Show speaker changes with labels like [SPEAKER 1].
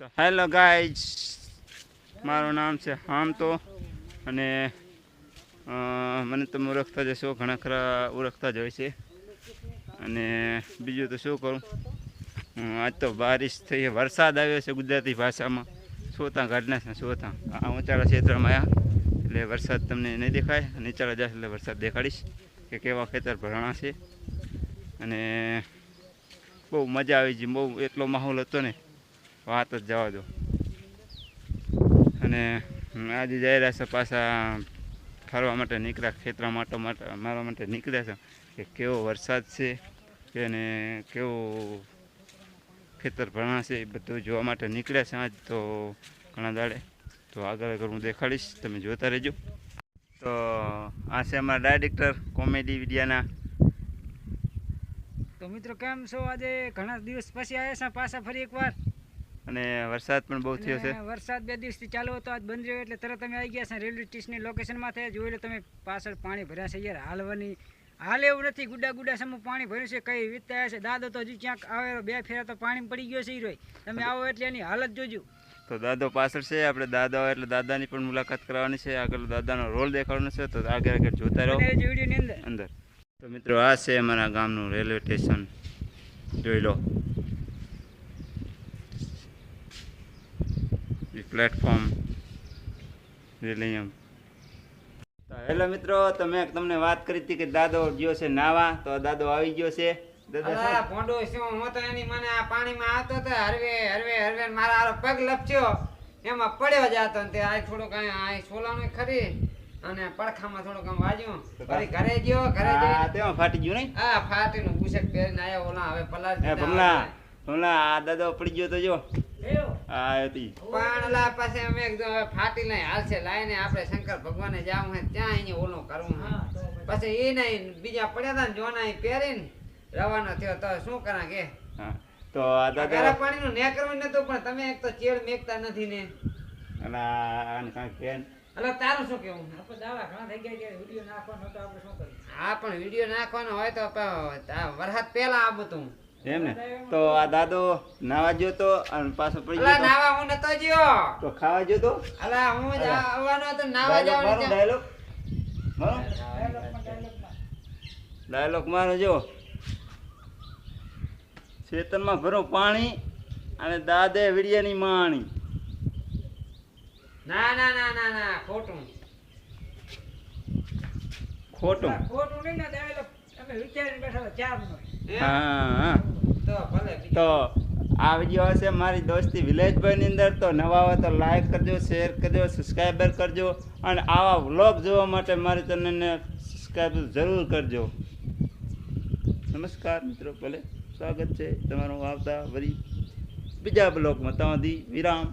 [SPEAKER 1] તો hello guys, મારું નામ છે હામતો અને મને તમે ઓળખતા જ હશો, ઘણા ખરા ઓળખતા જ હોય છે. અને બીજું તો શું કરું? આજ તો બારિશ થઈ. વરસાદ આવ્યો છે ગુજરાતી ભાષામાં. સોતા ગાઢના છે, સોતા. આ ઊંચાળા ક્ષેત્રમાં આવ્યા એટલે વરસાદ તમને નહીં દેખાય. નીચાળા જશે એટલે વરસાદ દેખાડીશ, કે કેવા ખેતર ભરણા છે. અને બહુ મજા આવી છે બહુ એટલો માહોલ હતો ને વાત જ જવા દો. અને આજે જઈ રહ્યા છે પાછા ફરવા માટે નીકળ્યા ખેતરા માટે મારવા માટે નીકળ્યા છે કે કેવો વરસાદ છે કે ને કેવો ખેતર ભરણા છે, એ બધું જોવા માટે નીકળ્યા છે આજ તો ઘણા દાડે. તો આગળ આગળ હું દેખાડીશ, તમે જોતા રહેજો. તો આ છે અમારા ડાયરેક્ટર કોમેડી વિડિયાના
[SPEAKER 2] તો મિત્રો કેમ છો? આજે ઘણા દિવસ પછી આવ્યા છે પાછા ફરી એકવાર.
[SPEAKER 1] અને વરસાદ પણ બહુ થયો છે.
[SPEAKER 2] વરસાદ બે દિવસથી ચાલુ હતો આજ બંધ રહ્યો એટલે તરત તમે આવી ગયા છે રેલવે સ્ટેશનની લોકેશનમાં થયા જોઈ લો તમે પાછળ પાણી ભર્યા છે યાર હાલવાની. હાલ એવું નથી ગુડા ગુડા સમૂહ પાણી ભર્યું છે કઈ વીતતા છે. દાદો તો હજી ક્યાંક આવે બે ફેરા તો પાણી પડી ગયો છે રોય. તમે આવો એટલે એની હાલત જોજો.
[SPEAKER 1] તો દાદો પાછળ છે આપણે દાદા હોય એટલે દાદાની પણ મુલાકાત કરવાની છે. આગળ દાદાનો રોલ દેખાડવાનો છે તો આગળ આગળ જોતા રહો.
[SPEAKER 2] અંદર.
[SPEAKER 1] તો મિત્રો આ છે અમારા ગામનું રેલવે સ્ટેશન. જોઈ લો. પ્લેટફોર્મ રિલિયમ તો હેલો મિત્રો તો મેં તમને વાત કરી હતી કે દાદો ગયો છે નાવા તો દાદો આવી ગયો છે. દાદા
[SPEAKER 3] ભોંડો શું હું તો એની મને આ પાણીમાં આવતો હતો હરવે હરવે હરવે મારા હારો પગ લપચ્યો એમાં પડ્યો જાતો ને તે આ થોડુંક આ સોલાનું ખરી અને પડખામાં થોડુંક આમ વાજ્યું. ફરી ઘરે ગયો ઘરે ગયો
[SPEAKER 1] તેમાં ફાટી ગયું નહીં?
[SPEAKER 3] આ ફાટીનું બુશર્ટ પહેરીને આયા ઓલા હવે
[SPEAKER 1] ભમલા
[SPEAKER 3] હવે.
[SPEAKER 1] ભમલા આ દાદો પડી ગયો તો જો.
[SPEAKER 2] એવો.
[SPEAKER 1] આ હતી
[SPEAKER 3] પણ ઓલા પાસે અમે એકદમ ફાટી લઈ હાલશે લાઈને આપણે શંકર ભગવાને જાવું હે ત્યાં અહીંયા ઓલું કરવું હે.
[SPEAKER 2] હા, તો પછી.
[SPEAKER 3] પછી એ નહીં બીજા પડ્યા હતા ને જોના પહેરીને રવાનો થયો તો શું કરા કે
[SPEAKER 1] તો આ દાદા
[SPEAKER 3] પાણીનું ને કરવું નતું પણ તમે એક તો ચેડ મેકતા નથી ને એટલે તારું શું કેવું
[SPEAKER 2] આપણે દાવા ઘણા થઈ ગયા ત્યારે વીડિયો નાખવાનો હતો આપણે શું કરીએ
[SPEAKER 3] હા પણ વીડિયો નાખવાનો હોય તો વરસાદ પહેલા આવું બધું
[SPEAKER 1] એમ ને? તો આ દાદો નાવા ગયો તો અને પાછો પડી ગયો
[SPEAKER 3] નાવા હું નતો જ્યો
[SPEAKER 1] તો ખાવા ગયો તો?
[SPEAKER 3] અલા હું જ આવવાનો હતો નાવા જવાનો
[SPEAKER 1] ડાયલોગ? મારો? ડાયલોગ મારો જો. ચેતનમાં ભરો પાણી અને દાદે વીડિયાની માણી.
[SPEAKER 3] ના ના ના ના ના ખોટું.
[SPEAKER 1] ખોટું?
[SPEAKER 2] ખોટું નહીં ને ડાયલોગ. તમે વિચારીને બેઠા ચાર ચારનો.
[SPEAKER 1] હા
[SPEAKER 3] તો
[SPEAKER 1] આવજો હશે મારી દોસ્તી વિલેજભાઈની અંદર. તો નવા હોય તો લાઈક કરજો શેર કરજો સબસ્ક્રાઈબર કરજો અને આવા વ્લોગ જોવા માટે મારી ચેનલને સબસ્ક્રાઈબ જરૂર કરજો. નમસ્કાર મિત્રો ભલે. સ્વાગત છે તમારું આવતા વળી બીજા બ્લોગમાં ત્યાંથી વિરામ.